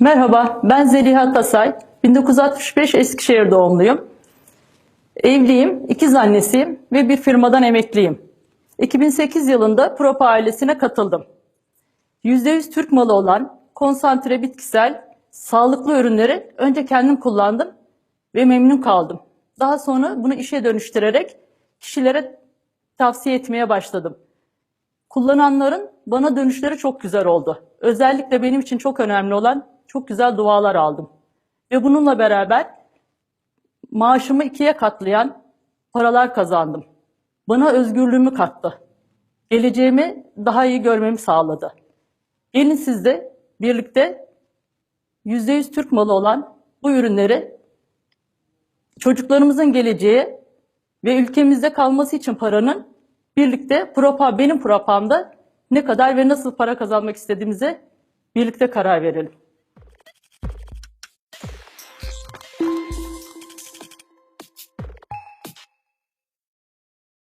Merhaba, ben Zeliha Tasay. 1965 Eskişehir doğumluyum. Evliyim, ikiz annesiyim ve bir firmadan emekliyim. 2008 yılında Propa ailesine katıldım. %100 Türk malı olan konsantre bitkisel, sağlıklı ürünleri önce kendim kullandım ve memnun kaldım. Daha sonra bunu işe dönüştürerek kişilere tavsiye etmeye başladım. Kullananların bana dönüşleri çok güzel oldu. Özellikle benim için çok önemli olan çok güzel dualar aldım. Ve bununla beraber maaşımı ikiye katlayan paralar kazandım. Bana özgürlüğümü kattı. Geleceğimi daha iyi görmemi sağladı. Gelin siz de birlikte %100 Türk malı olan bu ürünleri çocuklarımızın geleceği ve ülkemizde kalması için paranın birlikte propa benim propamda ne kadar ve nasıl para kazanmak istediğimize birlikte karar verelim.